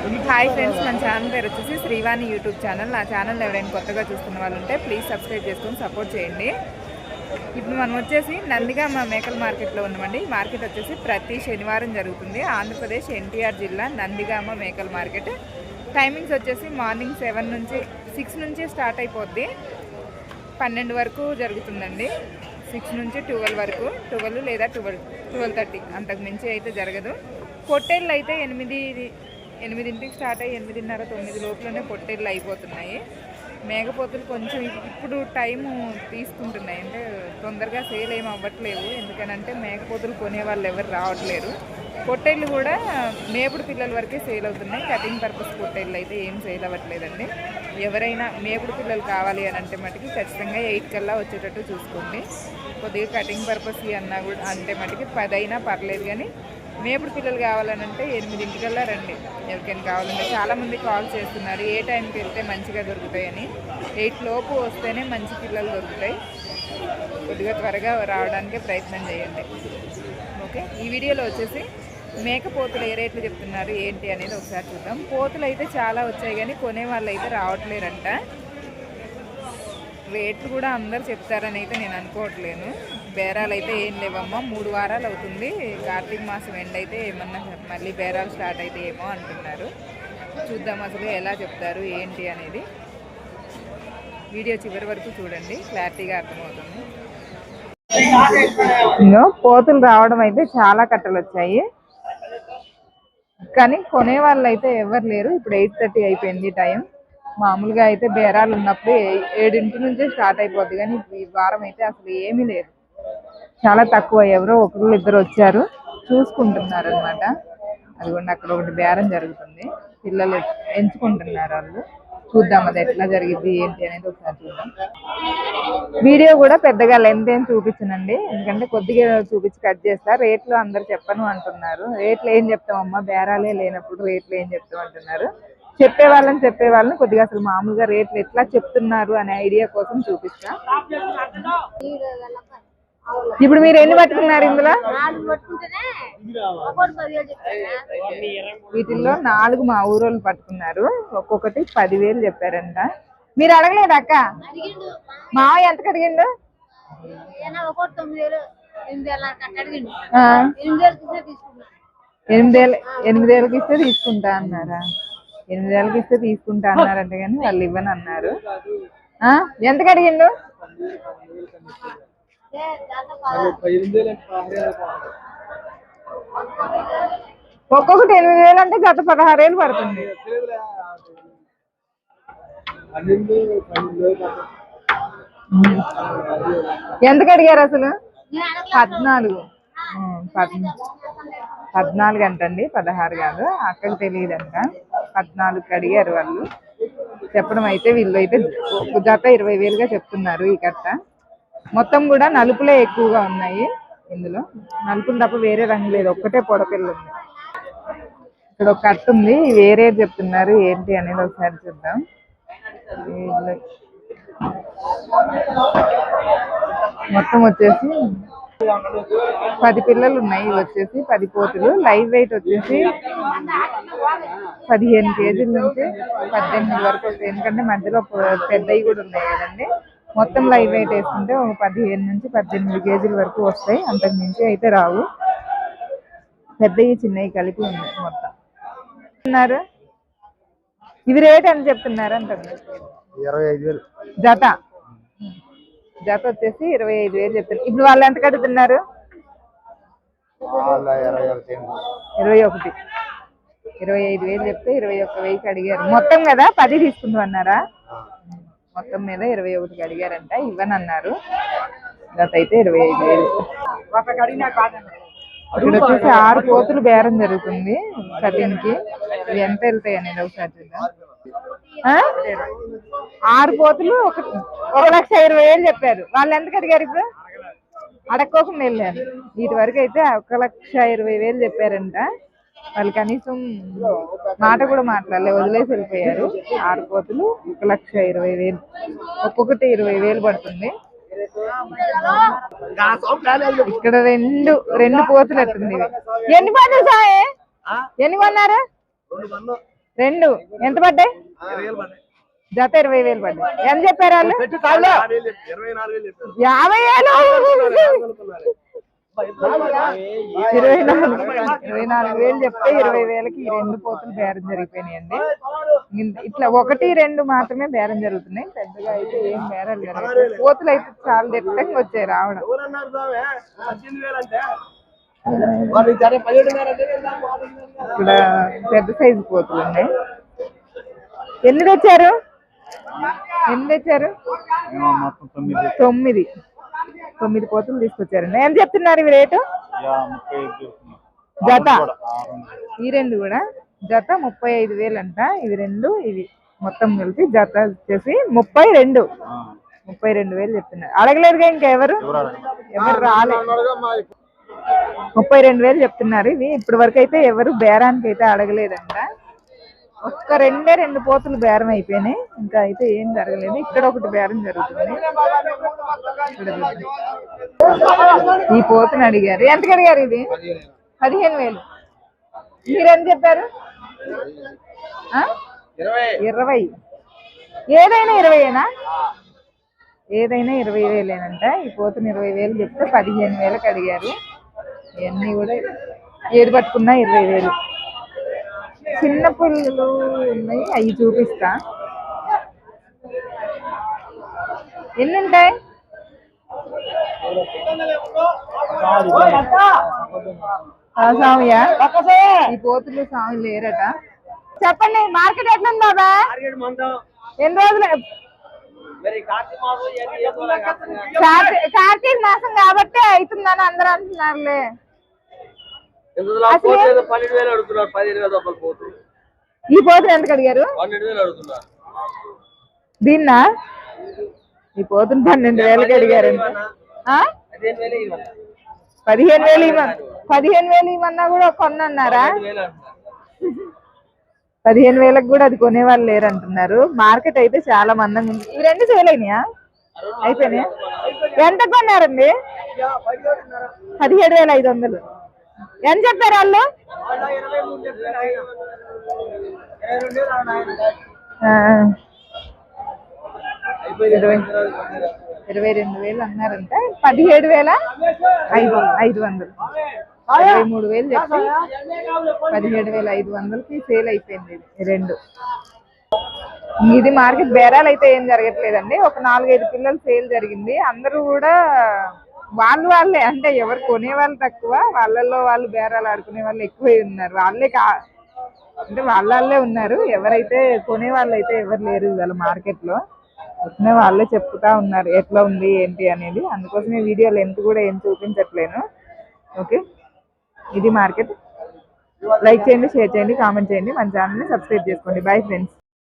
Hi friends మన channel పేరు వచ్చేసి శ్రీవాణి యూట్యూబ్ ఛానల్. నా ఛానల్ ఎవరైనా కొత్తగా చూస్తున్న వాళ్ళు ఉంటే ప్లీజ్ సబ్స్క్రైబ్ చేసుకొని సపోర్ట్ చేయండి. ఇప్పుడు మనం వచ్చేసి నందిగామ మేకల మార్కెట్లో ఉన్నామండి. ఈ మార్కెట్ వచ్చేసి ప్రతి శనివారం జరుగుతుంది. ఆంధ్రప్రదేశ్ ఎన్టీఆర్ జిల్లా నందిగామ మేకల మార్కెట్. టైమింగ్స్ వచ్చేసి మార్నింగ్ సెవెన్ నుంచి సిక్స్ నుంచి స్టార్ట్ అయిపోద్ది. పన్నెండు వరకు జరుగుతుందండి. సిక్స్ నుంచి ట్వెల్వ్ వరకు. ట్వెల్వ్ లేదా ట్వెల్వ్ ట్వెల్వ్ థర్టీ. అంతకు మించి అయితే జరగదు. పొట్టేళ్ళు అయితే ఎనిమిది ఎనిమిదింటికి స్టార్ట్ అయ్యి ఎనిమిదిన్నర తొమ్మిది లోపలనే పొట్టేళ్ళు అయిపోతున్నాయి. మేకపోతులు కొంచెం ఇప్పుడు టైము తీసుకుంటున్నాయి. అంటే తొందరగా సేల్ ఏమి అవ్వట్లేవు ఎందుకనంటే మేకపోతులు కొనే వాళ్ళు ఎవరు రావట్లేరు. పొట్టేళ్ళు కూడా మేపుడు పిల్లల వరకే సేల్ అవుతున్నాయి. కటింగ్ పర్పస్ పొట్టేళ్ళు అయితే ఏం సేల్ అవ్వట్లేదండి. ఎవరైనా మేపుడు పిల్లలు కావాలి అని అంటే మటుకి ఖచ్చితంగా ఎయిట్ కల్లా వచ్చేటట్టు చూసుకోండి. కొద్దిగా కటింగ్ పర్పస్ అన్నా కూడా అంటే మటుకి పదైనా పర్లేదు కానీ మేపుడు పిల్లలు కావాలని అంటే ఎనిమిదింటికల్లా రండి. ఎవరికైనా కావాలంటే చాలామంది కాల్ చేస్తున్నారు. ఏ టైంకి వెళ్తే మంచిగా దొరుకుతాయని. ఎయిట్ లోపు వస్తేనే మంచి పిల్లలు దొరుకుతాయి. కొద్దిగా త్వరగా రావడానికి ప్రయత్నం చేయండి. ఓకే? ఈ వీడియోలో వచ్చేసి మేకపోతులు ఏ రేట్లు చెప్తున్నారు ఏంటి అనేది ఒకసారి చూద్దాం. పోతులు అయితే చాలా వచ్చాయి కానీ కొనే వాళ్ళు అయితే రావట్లేరంట రేట్లు కూడా అందరు చెప్తారని అయితే నేను అనుకోవట్లేను. బేరాలు అయితే ఏం లేవమ్మా మూడు వారాలు అవుతుంది కార్తీక మాసం ఎండ్ అయితే ఏమన్నా మళ్ళీ బేరాలు స్టార్ట్ అయితే ఏమో అంటున్నారు. చూద్దాం అసలు ఎలా చెప్తారు ఏంటి అనేది. వీడియో చివరి వరకు చూడండి క్లారిటీగా అర్థమవుతుంది. ఇంకో పోతులు రావడం అయితే చాలా కట్టలు వచ్చాయి. కానీ కొనే వాళ్ళు అయితే ఎవరు లేరు. ఇప్పుడు ఎయిట్ థర్టీ అయిపోయింది టైం మామూలుగా అయితే బేరాలు ఉన్నప్పుడు ఏ- ఏడింటి నుంచే స్టార్ట్ అయిపోద్ది. కానీ ఈ వారం అయితే అసలు ఏమీ లేదు. చాలా తక్కువ ఎవరో ఒకరు ఇద్దరు వచ్చారు. చూసుకుంటున్నారు అనమాట అదిగోండి అక్కడ ఒకటి బేరం జరుగుతుంది. పిల్లలు ఎంచుకుంటున్నారు వాళ్ళు. చూద్దాం అది ఎట్లా జరిగింది ఏంటి అనేది ఒకసారి చూద్దాం. వీడియో కూడా పెద్దగా లెంత్ ఏం చూపించనండి. ఎందుకంటే కొద్దిగా చూపించి కట్ చేస్తా. రేట్లు అందరు చెప్పను అంటున్నారు. రేట్లు ఏం చెప్తామమ్మా బేరాలే లేనప్పుడు రేట్లు ఏం చెప్తాం అంటున్నారు. చెప్పే వాళ్ళని చెప్పే వాళ్ళని కొద్దిగా అసలు మామూలుగా రేట్లు ఎట్లా చెప్తున్నారు అనే ఐడియా కోసం చూపిస్తా. ఇప్పుడు మీరు ఎన్ని పట్టుకున్నారు ఇందులో? వీటిల్లో నాలుగు మా ఊరోళ్ళు పట్టుకున్నారు. ఒక్కొక్కటి పదివేలు చెప్పారంట. మీరు అడగలేదు అక్క? మావయ్య ఎంత వేలు ఎనిమిది ఎనిమిదేళ్ళ ఎనిమిదేళ్ళకి ఇస్తే తీసుకుంటా. అన్నారా? ఎనిమిదేళ్ళకి ఇస్తే తీసుకుంటా అన్నారంట కానీ వాళ్ళు ఇవ్వని అన్నారు ఆ, ఎంతకు ఒక్కొక్కటి ఎనిమిది వేలు అంటే గత పదహారు వేలు పడుతుంది. ఎంతకు అడిగారు అసలు. పద్నాలుగు. పద్నాలుగు అంటండి పదహారు కాదు అక్కడికి తెలియదంట. పద్నాలుగు అడిగారు వాళ్ళు. చెప్పడం అయితే వీళ్ళు అయితే జత ఇరవై వేలుగా చెప్తున్నారు ఈ కట్ట మొత్తం కూడా నలుపులే ఎక్కువగా ఉన్నాయి ఇందులో. నలుపులు తప్ప వేరే రంగు లేదు. ఒక్కటే పొడపిల్ల ఉంది. ఇక్కడ ఒక కట్ ఉంది. వేరే చెప్తున్నారు? ఏంటి అనేది ఒకసారి చూద్దాం. మొత్తం వచ్చేసి పది పిల్లలు ఉన్నాయి. వచ్చేసి పది పోతులు. లైవ్ వెయిట్ వచ్చేసి పదిహేను కేజీల నుంచి పద్దెనిమిది వరకు వస్తాయి. ఎందుకంటే మధ్యలో పెద్దవి కూడా ఉన్నాయి కదండి. మొత్తం లైవ్ వెయిట్ వేసుకుంటే ఒక పదిహేను నుంచి పద్దెనిమిది కేజీల వరకు వస్తాయి. అంతకు మించి అయితే రావు. పెద్దవి చిన్నవి కలిపి ఉన్నాయి మొత్తం. అన్నారు ఇవి రేట్ అని చెప్తున్నారు వేలు. జత. జత వచ్చేసి ఇరవై ఐదు వేలు చెప్తారు ఇప్పుడు వాళ్ళు ఎంత కడుతున్నారు? ఇరవై ఒకటి ఇరవై ఒకటి. ఇరవై ఐదు వేలు చెప్తే ఇరవై ఒక్క వెయ్యికి అడిగారు. మొత్తం కదా? పది తీసుకుందాం అన్నారా? మొత్తం మీద ఇరవై ఒకటికి అడిగారంట ఇవ్వని అన్నారు జత అయితే ఇరవై ఐదు వేలు. ఇక్కడ వచ్చేసి ఆరు కోతులు బేరం జరుగుతుంది కటింగ్కి ఇవి ఎంత వెళ్తాయి అనేది ఒకసారి చూద్దాం? ఆరు పోతులు ఒక ఒక లక్ష ఇరవై వేలు చెప్పారు. వాళ్ళు ఎంత అడిగారు ఇప్పుడు? అడక్కోకుండా వెళ్ళారు. వీటి వరకు అయితే ఒక లక్ష ఇరవై వేలు చెప్పారంట. వాళ్ళు కనీసం మాట కూడా మాట్లాడలే వదిలేసి వెళ్ళిపోయారు. ఆరు పోతులు ఒక లక్ష ఇరవై వేలు ఒక్కొక్కటి ఇరవై వేలు పడుతుంది. ఇక్కడ రెండు రెండు ఎట్టుంది ఇవి. ఎన్ని పోతులు సాయి? ఎన్ని కొన్నారు? రెండు ఎంత పడ్డాయి? జత ఇరవై వేలు పడ్డాయి. ఎంత చెప్పారు వాళ్ళు? యాభై వేలు. ఇరవై నాలుగు ఇరవై నాలుగు వేలు చెప్తే ఇరవై వేలకి ఈ రెండు పోతులు బేరం జరిగిపోయినాయండి. ఇట్లా ఒకటి రెండు మాత్రమే బేరం జరుగుతున్నాయి. పెద్దగా అయితే ఏం బేరాలు జరగలేదు పోతులు అయితే చాలా దిట్టంగా వచ్చాయి రావడం. ఇక్కడ పెద్ద సైజు పోతులు ఉన్నాయి. ఎన్ని తెచ్చారు? ఎన్ని తెచ్చారు? తొమ్మిది. తొమ్మిది పోతులు తీసుకొచ్చారండి ఏం చెప్తున్నారు ఇవి రేటు. జత. ఈ రెండు కూడా? జత ముప్పై ఐదు వేలు అంట. ఇవి రెండు ఇవి మొత్తం కలిపి జత వచ్చేసి ముప్పై రెండు. ఆ, ముప్పై రెండు వేలు చెప్తున్నారు. అడగలేదుగా ఇంకెవరు ఎవరు? రాలేదు ముప్పై రెండు వేలు చెప్తున్నారు ఇవి. ఇప్పటి వరకు అయితే ఎవరు బేరానికి అయితే అడగలేదంట. ఒక్క రెండే రెండు పోతులు బేరం అయిపోయినాయి. ఇంకా అయితే ఏం జరగలేదు. ఇక్కడ ఒకటి బేరం జరుగుతుంది. ఈ పోతుని అడిగారు. ఎంతకి అడిగారు ఇది? పదిహేను వేలు. మీరెంత చెప్పారు? ఆ? ఇరవై. ఏదైనా ఇరవైనా ఏదైనా ఇరవై వేలేనంట. ఈ పోతుని ఇరవై వేలు చెప్తే పదిహేను వేలకు అడిగారు. ఇవన్నీ కూడా ఏది పట్టుకున్నా ఇరవై వేలు. చిన్న పుల్లలు ఉన్నాయి. అవి చూపిస్తా. ఎన్ని ఉంటాయి ఈ పోతులు స్వామి లేరట. చెప్పండి మార్కెట్ ఎట్లుంది బాబా? ఎన్ని రోజులు? కార్తీ- కార్తీక మాసం కాబట్టి అవుతుందని అందరూ అంటున్నారులే. పన్నెండు వేలు అడుగుతున్నారు పదిహేను వేల రూపాయలు పోతుంది ఈ పోతులు ఎంత అడిగారు? పన్నెండు వేలు అడుగుతున్నారు. దీన్నా? ఈ పోతులు పన్నెండు వేలకి అడిగారు? పదిహేను వేలు పదిహేను వేలు ఇవ్వన్నా కూడా అంటున్నారు. పదిహేను వేలకు కూడా అది కొనేవాళ్ళు లేరు అంటున్నారు మార్కెట్ అయితే చాలా మందంగా ఉంది. ఇవి రెండు సేల్ అయినాయా? అయిపోయినాయా? ఎంత కొన్నారండి? పదిహేడు వేల ఐదు వందలు. ఎంత చెప్పారు వాళ్ళు? ఇరవై రెండు వేలు అన్నారంట. పదిహేడు వేల ఐదు ఐదు వందలు. ఇరవై మూడు వేలు చెప్పి పదిహేడు వేల ఐదు వందలకి సేల్ అయిపోయింది ఇది రెండు. ఇది మార్కెట్ బేరాలు అయితే ఏం జరగట్లేదండి. ఒక నాలుగైదు పిల్లలు సేల్ జరిగింది. అందరూ కూడా వాళ్ళు వాళ్ళే అంటే ఎవరు కొనే వాళ్ళు తక్కువ వాళ్ళల్లో వాళ్ళు బేరాలు ఆడుకునే వాళ్ళు ఎక్కువై ఉన్నారు. వాళ్ళే కా అంటే వాళ్ళే ఉన్నారు. ఎవరైతే కొనే వాళ్ళు అయితే ఎవరు లేరు ఇవాళ మార్కెట్లో. వచ్చిన వాళ్ళే చెప్తా ఉన్నారు ఎట్లా ఉంది ఏంటి అనేది. అందుకోసమే వీడియో లెంత్ కూడా ఏం చూపించట్లేను. ఓకే? ఇది మార్కెట్. లైక్ చేయండి షేర్ చేయండి కామెంట్ చేయండి. మన ఛానల్ని సబ్స్క్రైబ్ చేసుకోండి. Bye friends.